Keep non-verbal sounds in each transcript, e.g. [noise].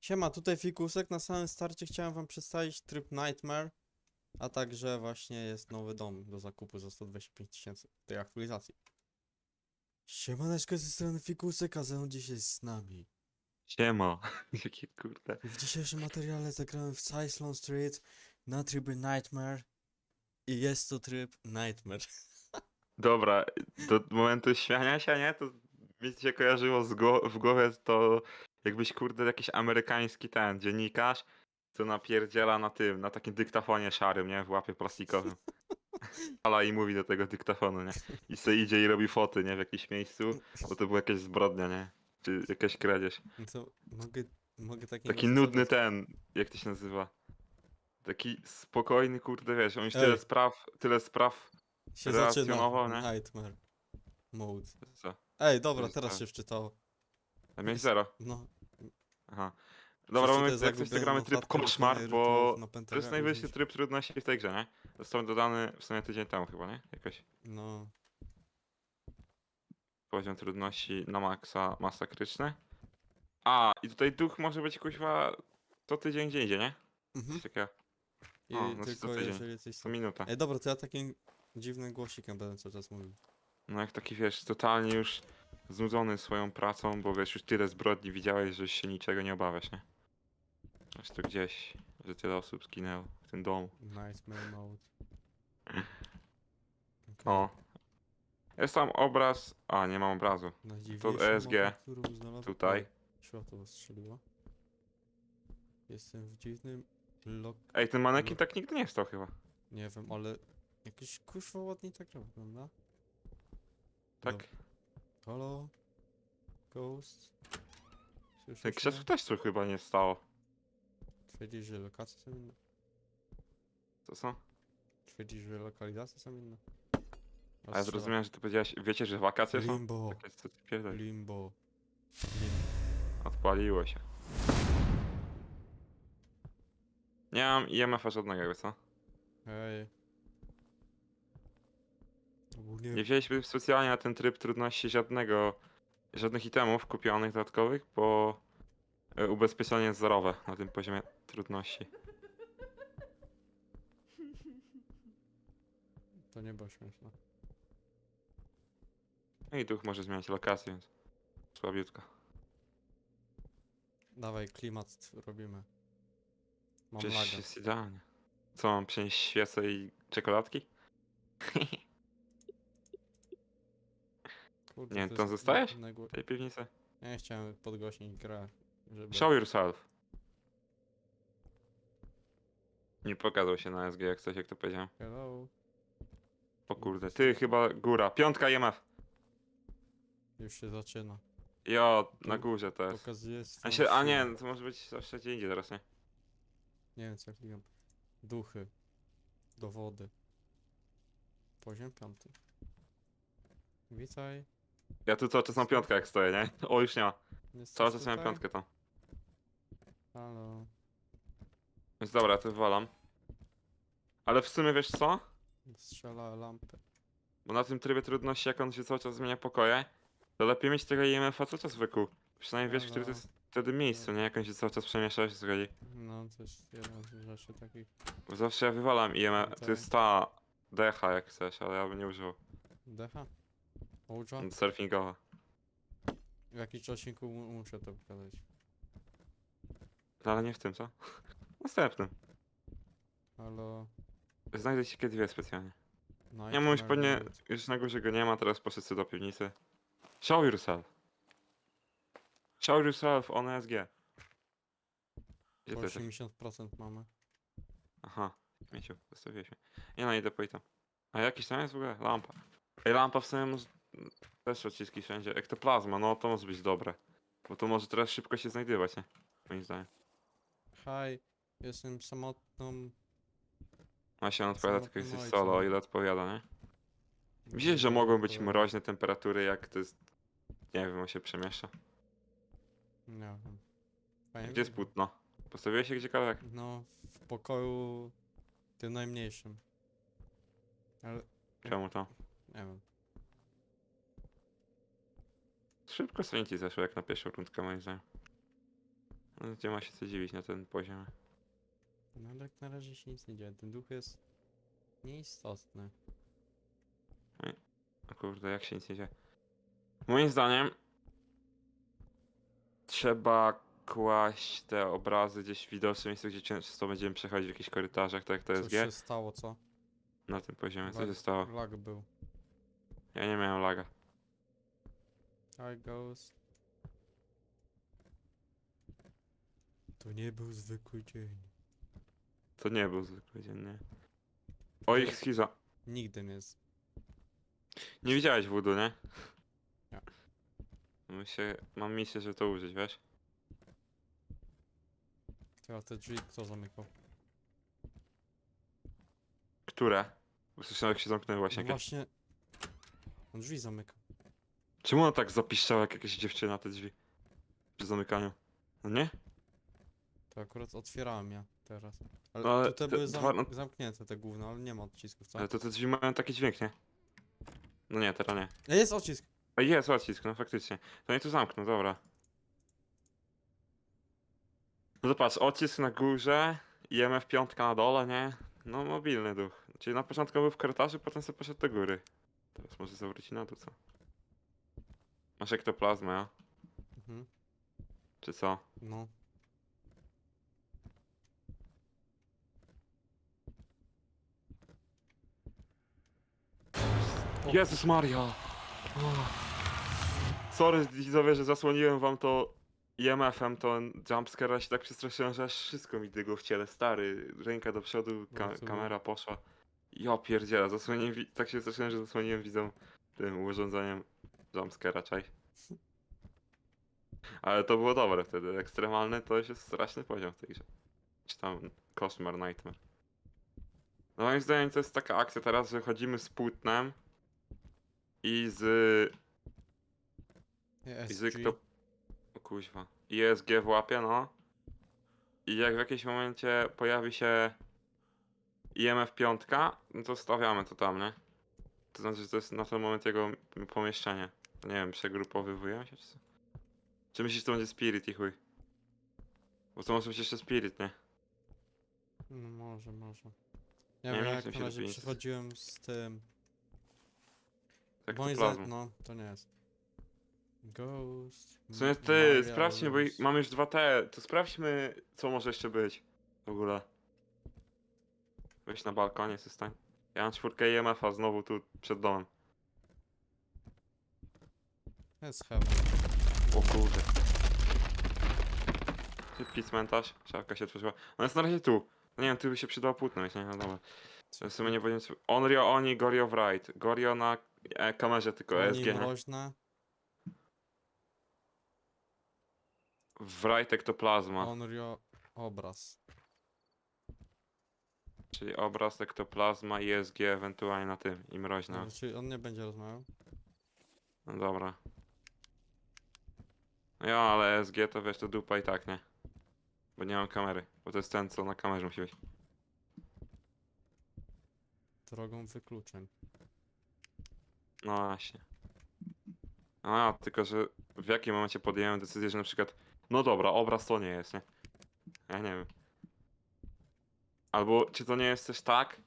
Siema, tutaj Fikusek. Na samym starcie chciałem wam przedstawić tryb Nightmare, a także właśnie jest nowy dom do zakupu za 125 tysięcy tej aktualizacji. Siemaneczko ze strony Fikusek, a ze mną dzisiaj z nami. Siema. [laughs] Jakie kurde. W dzisiejszym materiale zagrałem w Cyclone Street na trybie Nightmare i jest to tryb Nightmare. [laughs] Dobra, do momentu śmiania się, nie? To mi się kojarzyło z gło- w głowie to jakbyś kurde jakiś amerykański ten dziennikarz, co napierdziela na tym, na takim dyktafonie szarym, nie? W łapie plastikowym. [laughs] Ale i mówi do tego dyktafonu, nie? I se idzie i robi foty, nie? W jakimś miejscu, bo to była jakaś zbrodnia, nie? Czy jakaś kradzież. No To mogę, mogę Taki zastosować. nudny ten, jak to się nazywa? Taki spokojny, kurde, wiesz, on już Ej. tyle spraw, tyle spraw, się relacjonował, nie? Nightmare mode. co? Ej, dobra, jest teraz tak. się wczytało. A miałeś zero. No, Aha. Dobra, mamy jak coś zagubione zagramy tryb notatki, koszmar, bo rytuał na to jest najwyższy tryb trudności w tej grze, nie? Został dodany w sumie tydzień temu chyba, nie? Jakoś No, poziom trudności na maksa masakryczny. A, i tutaj duch może być kuźwa co tydzień gdzie indziej, nie? mhm. Coś takiego. I O, znaczy co tylko tydzień. jeżeli coś Co tam... minutę. Ej, dobra, to ja takim dziwnym głosikiem będę cały czas mówił. No jak taki wiesz, totalnie już znudzony swoją pracą, bo wiesz, już tyle zbrodni widziałeś, że się niczego nie obawiasz, nie? Aż to gdzieś, że tyle osób zginęło w tym domu. Nightmare mode. O. Jest tam obraz. A, nie mam obrazu. Najdziwniejszą ESG. mapę, którą znalazłem- Tutaj. Światło strzeliło. Jestem w dziwnym lok... Ej, ten manekin tak nigdy nie stał chyba. Nie wiem, ale... Jakiś kuszwa ładnie tak wygląda. Tak. Halo? Ghost? Ten Słyszysz krzesło mnie? też tu chyba nie stało. Twierdzisz, że lokacje są inne? Co są? Twierdzisz, że lokalizacje są inne? A ja zrozumiałem, że ty powiedziałeś, wiecie, że wakacje są? Limbo. Tak jest, co ty pierdolisz? Limbo. Limbo. Odpaliło się. Nie mam IMF-a żadnego, jakby co? Hej. Ogólnie... Nie wzięliśmy specjalnie na ten tryb trudności żadnego, żadnych itemów kupionych dodatkowych, bo e, ubezpieczenie jest zerowe na tym poziomie trudności. To nie było śmieszne. No i duch może zmieniać lokację, więc słabiutko. Dawaj, klimat robimy. Mam Przecież laga. jest idealnie. Co, mam przynieść świecę i czekoladki? [laughs] Nie, to tam jest zostajesz? najgło- W tej piwnicy? Ja nie chciałem podgłośnić grę, żeby... Show yourself. Nie pokazał się na SG jak coś, jak to powiedziałem. Hello. O kurde, ty chyba góra. Piątka IMF. Już się zaczyna. Jo, na górze to jest. Pokazuje A, się, a siłę. nie, to może być zawsze gdzie indziej teraz, nie? Nie wiem co ja klikam. Duchy. Dowody. Poziom piąty. Witaj. Ja tu cały czas mam piątkę jak stoję, nie? [laughs] O, już nie ma. Jesteś Cały czas miałem tutaj? piątkę tam. Halo. Więc dobra, ja to wywalam. Ale w sumie wiesz co? Strzela lampy. Bo na tym trybie trudności, jak on się cały czas zmienia pokoje, to lepiej mieć tego IMF-a cały czas w wyku. Przynajmniej wiesz, w którym to jest wtedy miejscu, nie? Jak on się cały czas o co chodzi. No to jest jedna z rzeczy takich. Bo zawsze ja wywalam IMF, to jest ta decha jak chcesz, ale ja bym nie użył. Decha? Ołdża? Surfingowa. W jakimś odcinku mu- muszę to pokazać. No ale nie w tym, co? [laughs] Następnym. Halo. Znajdę ci kiedy dwie specjalnie. No Nie mówisz pewnie, już na górze go nie ma, teraz poszedł sobie do piwnicy. Show yourself. Show yourself on SG. Gdzie Po to jest? 80% mamy. Aha, mieciu, zostawiłeś mnie. Nie no, idę po. A jakiś tam jest w ogóle? Lampa. Ej, lampa w sumie może... Też odciski wszędzie. Ektoplazma, no to może być dobre. Bo to może teraz szybko się znajdywać, nie? Moim zdaniem. Hej, jestem samotną. A się on odpowiada tylko Samotnym jesteś solo, o ile odpowiada, nie? Widzisz, że mogą być mroźne temperatury, jak to jest... Nie wiem, on się przemieszcza. Nie wiem. Fajnie Gdzie jest płótno? Postawiłeś się gdziekolwiek? No, w pokoju tym najmniejszym. Ale Czemu to? nie wiem. Szybko ci zeszło jak na pierwszą rundkę moim zdaniem. No, nie ma się co dziwić na ten poziomie. No ale jak na razie się nic nie dzieje. Ten duch jest nieistotny. O kurde, jak się nic nie dzieje. Moim zdaniem trzeba kłaść te obrazy gdzieś w widocznym miejscu, gdzie często będziemy przechodzić w jakichś korytarzach, tak jak to jest Coś się stało, co? Na tym poziomie. Co Lag- się stało? Lag był. Ja nie miałem laga. Hi goes. To nie był zwykły dzień. To nie był zwykły dzień, nie? O ich schiza. Nigdy nie jest. Nie widziałeś wudu, nie? Nie. My się, mam misję, żeby to użyć, wiesz? Ty, a te drzwi kto zamykał? Które? Bo słyszałem jak się zamknęły właśnie. No jakieś- właśnie. On drzwi zamykał. Czemu ona tak zapiszczała jak jakaś dziewczyna te drzwi? Przy zamykaniu. No nie? To akurat otwierałem ja teraz. Ale, No, ale tu te były dwa- zam no- zamknięte te główne, ale nie ma odcisków, co? Ale to te drzwi mają taki dźwięk, nie? No nie, teraz nie. Ej, Jest odcisk! A jest odcisk, no faktycznie. To nie tu zamknę, dobra. No to patrz, odcisk na górze, IMF piątka na dole, nie? No mobilny duch. Czyli na początku był w korytarzu, potem sobie poszedł do góry. Teraz może zawróci na dół, co? Masz ektoplazmę, ja? Mhm. Czy co? No. O. Jezus Maria! Sorry widzowie, że zasłoniłem wam to IMF-em, to jumpscare, ja się tak przestraszyłem, że aż wszystko mi dygło w ciele, stary. Ręka do przodu, ka No było- kamera poszła. Ja pierdzielę, zasłoniłem, tak się straszyłem, że zasłoniłem widzom tym urządzeniem jumpscare'a, czaj. Ale to było dobre wtedy, ekstremalne to już jest straszny poziom w tej grze. Czy tam koszmar, nightmare. No moim zdaniem to jest taka akcja teraz, że chodzimy z płótnem i z i z ESG. kto... O kuźwa. I ESG w łapie, no. I jak w jakimś momencie pojawi się IMF 5, no to stawiamy to tam, nie? To znaczy, że to jest na ten moment jego pomieszczenie. Nie wiem, przegrupowywujemy się czy co? Czy myślisz, to będzie Spirit i chuj? Bo to może być jeszcze Spirit, nie? No może, może. Nie wiem, wiem, jak jak na się razie robi. przychodziłem z tym. Tak to Moim plazma. zdaniem, no, to nie jest. Ghost. Sumie M- ty, Maria sprawdźmy, bo i- Rose. mam już dwa te, to sprawdźmy, co może jeszcze być w ogóle. Weź na balkonie, se stań. Ja mam czwórkę IMF-a znowu tu przed domem. Jest heaven. O kurde. Szybki cmentarz, szafka się otworzyła. Ona jest na razie tu. No nie wiem, tu by się przydało płótno, nie? No dobra. W sumie nie będziemy... Onryo, Oni, Gorio, Wright. Gorio na e, kamerze tylko ESG, nie? mroźne, Wright ektoplazma. Onryo obraz. Czyli obraz ektoplazma i ESG ewentualnie na tym. I mroźna. No. Czyli on nie będzie rozmawiał? No dobra. No ja, ale SG to wiesz, to dupa i tak, nie? Bo nie mam kamery. Bo to jest ten, co na kamerze musi być. Drogą wykluczeń. No właśnie. A, tylko że w jakim momencie podjąłem decyzję, że na przykład, no dobra, obraz to nie jest, nie? Ja nie wiem. Albo czy to nie jest też tak?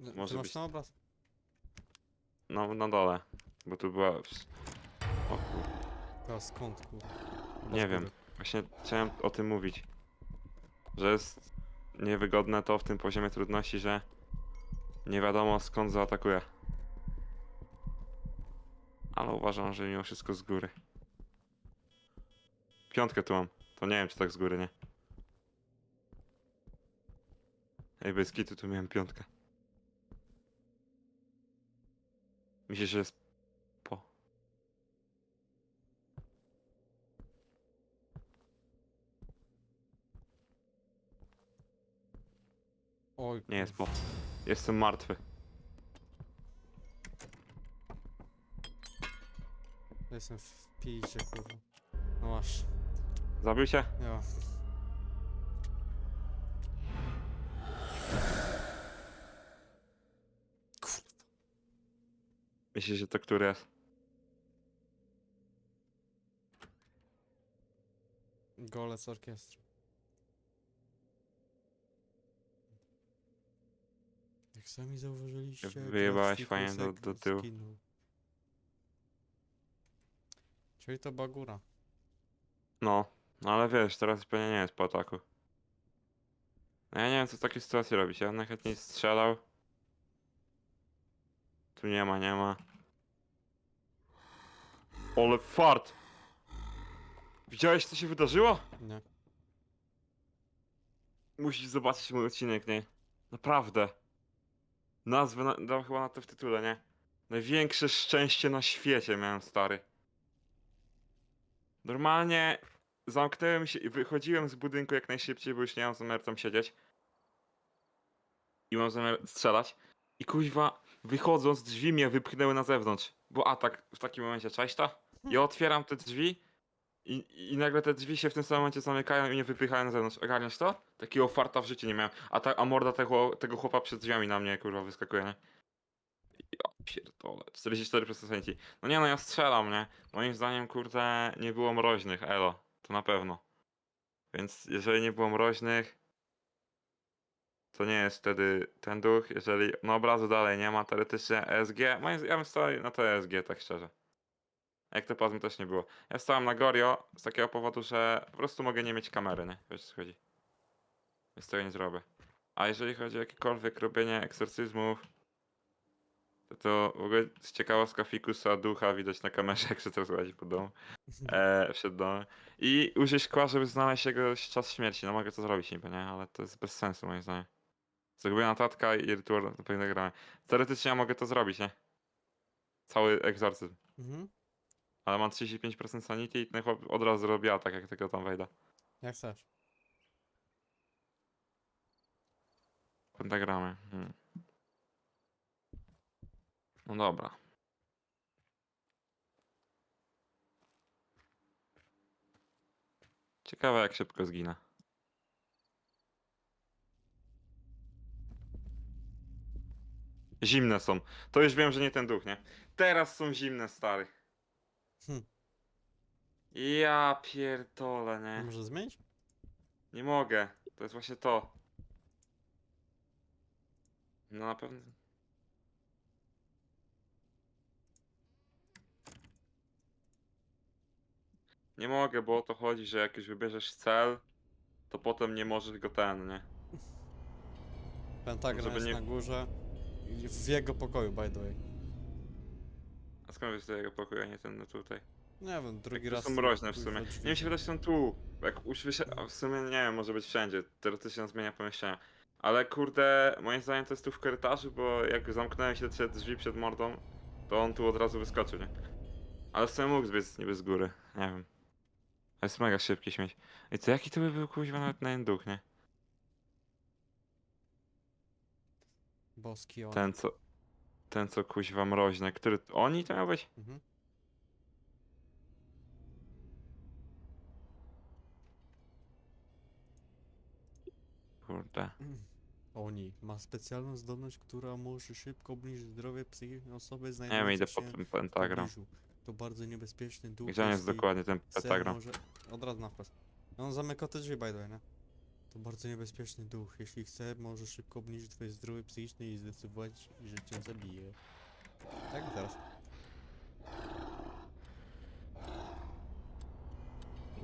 No, Może Ty masz być. ten obraz? No, na dole. Bo tu była... O kur... Teraz skąd, kurwa? Nie wiem. Właśnie chciałem o tym mówić. Że jest niewygodne to w tym poziomie trudności, że nie wiadomo skąd zaatakuje. Ale uważam, że mimo wszystko z góry. Piątkę tu mam. To nie wiem, czy tak z góry, nie? Ej, bez kitu tu miałem piątkę. Myślisz, że jest po. Oj, Nie jest kurwa. Jestem martwy. Jestem w piździe, kurwa. No właśnie. Zabił się? Ja. Myślisz, że to który jest? Golec orkiestry. Jak sami zauważyliście, Wyjebałeś George fajnie do- do tyłu. zginął. Czyli to Bagura. No, no ale wiesz, teraz pewnie nie jest po ataku. No ja nie wiem co w takiej sytuacji robić. Ja bym najchętniej strzelał. Tu nie ma, nie ma. Ole fart! Widziałeś co się wydarzyło? Nie. Musisz zobaczyć mój odcinek, nie? Naprawdę. Nazwę na, dam chyba na to w tytule, nie? Największe szczęście na świecie miałem, stary. Normalnie zamknąłem się i wychodziłem z budynku jak najszybciej, bo już nie mam zamiaru tam siedzieć. I mam zamiar strzelać. I kuźwa, wychodząc, drzwi mnie wypchnęły na zewnątrz. Bo atak w takim momencie, cześć to? Ja otwieram te drzwi i, i nagle te drzwi się w tym samym momencie zamykają i mnie wypychają na zewnątrz. Ogarniasz to? Takiego farta w życiu nie miałem. A, ta, a morda tego, tego chłopa przed drzwiami na mnie kurwa wyskakuje, nie? Ja pierdolę. 44% sęci. No nie no, ja strzelam, nie? Moim zdaniem, kurde, nie było mroźnych, elo. To na pewno. Więc jeżeli nie było mroźnych, to nie jest wtedy ten duch. Jeżeli, no obrazu dalej nie ma, teoretycznie ESG, ja bym stał na to ESG, tak szczerze. Ektopazmy też nie było. Ja stałem na Gorio z takiego powodu, że po prostu mogę nie mieć kamery, nie? Wiesz co chodzi. Więc tego nie zrobię. A jeżeli chodzi o jakiekolwiek robienie eksorcyzmów, to, to w ogóle z ciekawostka fikusa ducha widać na kamerze, [laughs] jak się teraz łazi po domu. E. I użyj szkła, żeby znaleźć jego czas śmierci. No mogę to zrobić niby, nie? Ale to jest bez sensu moim zdaniem. Zagubiona tatka i rytuał do pewnego gramy. Teoretycznie ja mogę to zrobić, nie? Cały egzorcyzm. Mhm. Ale mam 35% sanity i ten chłop od razu robi atak, jak tylko tam wejdę. Jak chcesz. Pentagramy. Hmm. No dobra. Ciekawe jak szybko zginę. Zimne są. To już wiem, że nie ten duch, nie? Teraz są zimne, stary. Ja pierdolę, nie? Może zmienić? Nie mogę. To jest właśnie to. No na pewno. Nie mogę, bo o to chodzi, że jak już wybierzesz cel, to potem nie możesz go ten, nie? Pentagram Żeby jest nie- na górze. W jego pokoju, by the way. A skąd wiesz, do jego pokoju, a nie ten no tutaj? Nie wiem, drugi Jak to raz. są mroźne w kuźwa sumie. Nie mi się wydaje, że są tu. Jak już wyszedł, a w sumie nie wiem, może być wszędzie. Teoretycznie on zmienia pomieszczenia. Ale kurde, moim zdaniem to jest tu w korytarzu, bo jak zamknąłem się te drzwi przed mordą, to on tu od razu wyskoczył, nie? Ale w sumie mógł zbiec niby z góry, nie wiem. Ale jest mega szybki śmieć. I co, jaki to by był kuźwa nawet na duch, nie? Boski on. Ten co... Ten co kuźwa mroźny, który... Oni to miał być? Mhm. Kurde. Oni. Ma specjalną zdolność, która może szybko obniżyć zdrowie psychiczne osoby Nie wiem, znajdującej idę się po ten pentagram. pobliżu. To bardzo niebezpieczny duch. Gdzie on jest jeśli dokładnie ten cel pentagram? Może... Od razu na wprost. On zamyka te drzwi, by the way, nie? To bardzo niebezpieczny duch. Jeśli chce, może szybko obniżyć twoje zdrowie psychiczne i zdecydować, że cię zabije. Tak teraz.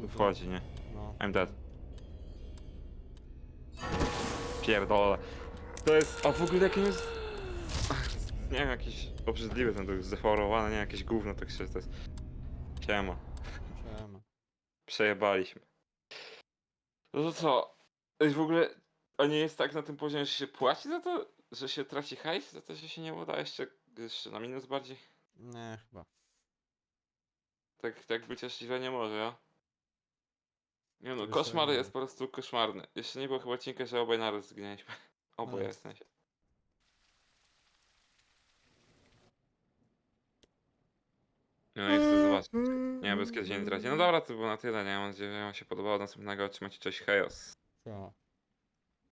Wchodzi, nie? No. I'm dead. Pierdolę. To jest. A w ogóle jakie jest. Nie wiem, jakiś obrzydliwy ten duch, zdeformowany, nie jakieś gówno, tak się to jest. Siema. Siema. Przejebaliśmy. No to co? Ej, W ogóle. A nie jest tak na tym poziomie, że się płaci za to? Że się traci hajs? Za to, że się nie uda jeszcze, jeszcze na minus bardziej? Nie, chyba. Tak, tak być źle nie może, ja? Nie no, koszmar takiego. jest po prostu koszmarny. Jeszcze nie było chyba odcinka, że obaj naraz zginęliśmy. [laughs] Oboje jest. w sensie. No i chcę zobaczyć. Nie bez kiedy się nie traci. No dobra, to było na tyle, nie? Mam nadzieję, że wam się podobało. Do następnego trzymajcie, cześć, chaos. Siema.